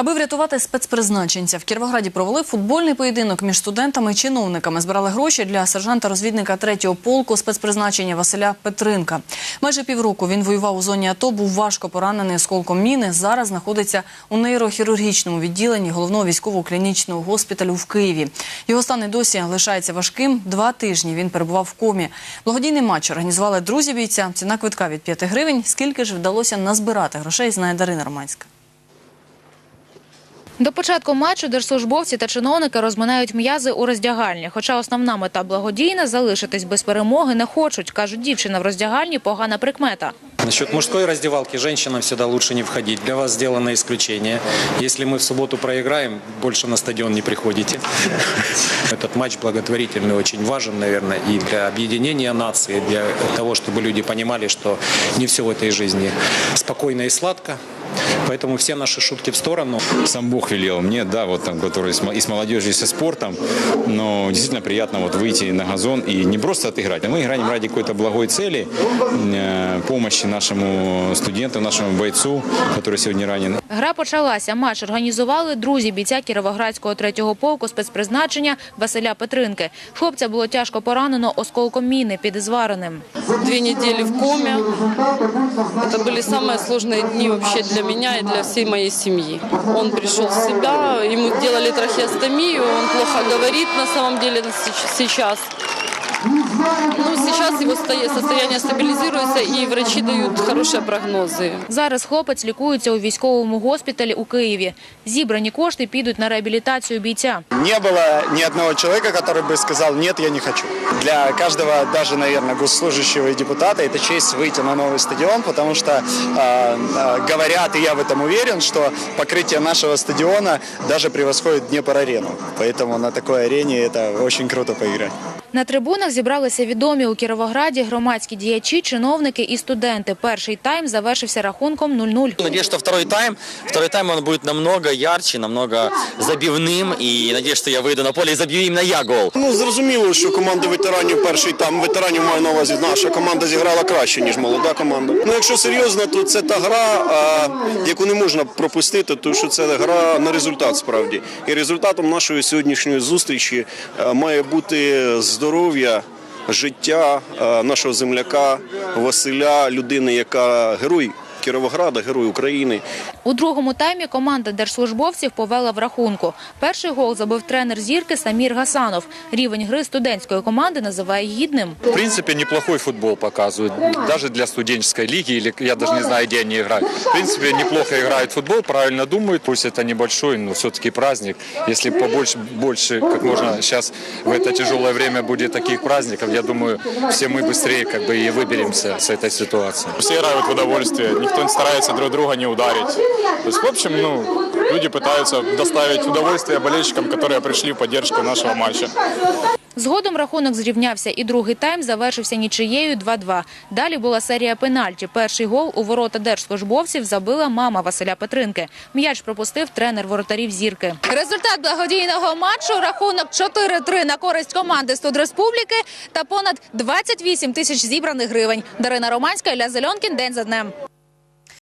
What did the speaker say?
Аби врятувати спецпризначенця, в Кіровограді провели футбольний поєдинок між студентами і чиновниками. Збирали гроші для сержанта-розвідника 3-го полку спецпризначення Василя Петринка. Майже півроку він воював у зоні АТО, був важко поранений осколком міни. Зараз знаходиться у нейрохірургічному відділенні головного військового клінічного госпіталю в Києві. Його стан і досі лишається важким. Два тижні він перебував в комі. Благодійний матч організували друзі бійця. Ціна квитка від 5 гривень. Скільки ж вдалося назбирати грошей, знає Дарина Романська. До початку матчу держслужбовці та чиновники розминають м'язи у роздягальні. Хоча основна мета благодійна залишитись без перемоги не хочуть. кажуть, дівчина в роздягальні погана прикмета. Насчет мужской раздевалки женщинам всегда лучше не входить. Для вас сделано исключение. Если мы в субботу проиграем, больше на стадион не приходите. Этот матч благотворительный очень важен, наверное, и для объединения нации, для того, чтобы люди понимали, что не все в этой жизни спокойно и сладко. Поэтому все наши шутки в сторону. Сам Бог велел мне, да, вот там, который с мо- и с молодежью, и со спортом, но действительно приятно вот выйти на газон и не просто отыграть, а мы играем ради какой-то благой цели, э, помощи нашему студенту, нашему бойцу, который сегодня ранен. Гра почалася. Матч організували друзі бійця Кіровоградського третього полку спецпризначення Василя Петринки. Хлопця було тяжко поранено осколком міни під Ізвареним. две недели в коме. Это были самые сложные дни вообще для меня и для всей моей семьи. Он пришел в себя, ему делали трахеостомию, он плохо говорит на самом деле сейчас. Ну, сейчас его стоя- состояние стабилизируется, и врачи дают хорошие прогнозы. Зараз хлопець лікується у військовому госпіталі у Києві. Зібрані кошти підуть на реабілітацію бійця. Не было ни одного человека, который бы сказал «нет, я не хочу». Для каждого, даже, наверное, госслужащего и депутата это честь выйти на новый стадион, потому что э, э, говорят, и я в этом уверен, что покрытие нашего стадиона даже превосходит Днепр-арену. Поэтому на такой арене это очень круто поиграть. На трибунах зібралися відомі у Кіровограді громадські діячі, чиновники і студенти. Перший тайм завершився рахунком 0-0. Надеюсь, что второй тайм, второй тайм он будет намного ярче, намного забивным. И надеюсь, что я выйду на поле и забью именно я гол. Ну зрозуміло, що команда ветеранів перший там ветеранів маю на увазі. Наша команда зіграла краще ніж молода команда. Ну якщо серйозно, то це та гра, яку не можна пропустити, тому що це гра на результат справді. І результатом нашої сьогоднішньої зустрічі має бути здоров'я. Життя нашого земляка Василя, людини, яка герой Кіровограда, герой України. У другому таймі команда держслужбовців повела в рахунку. Перший гол забив тренер зірки Самір Гасанов. Рівень гри студентської команди називає гідним. В принципе, неплохой футбол показывают, даже для студенческой лиги, или я даже не знаю, где они играют. В принципе, неплохо играют в футбол, правильно думают, пусть это небольшой, но все-таки праздник. Если побольше, больше, как можно сейчас в это тяжелое время будет таких праздников, я думаю, все мы быстрее как бы и выберемся с этой ситуации. Все играют в удовольствие, никто не старается друг друга не ударить. То есть, в общем, ну, люди пытаются доставить удовольствие болельщикам, которые пришли в поддержку нашего матча. Згодом рахунок зрівнявся і другий тайм завершився нічиєю 2-2. Далі була серія пенальті. Перший гол у ворота держслужбовців забила мама Василя Петринки. М'яч пропустив тренер воротарів зірки. Результат благодійного матчу рахунок 4-3 на користь команди Студреспубліки та понад 28 тисяч зібраних гривень. Дарина Романська, Ілля Зельонкін. День за днем.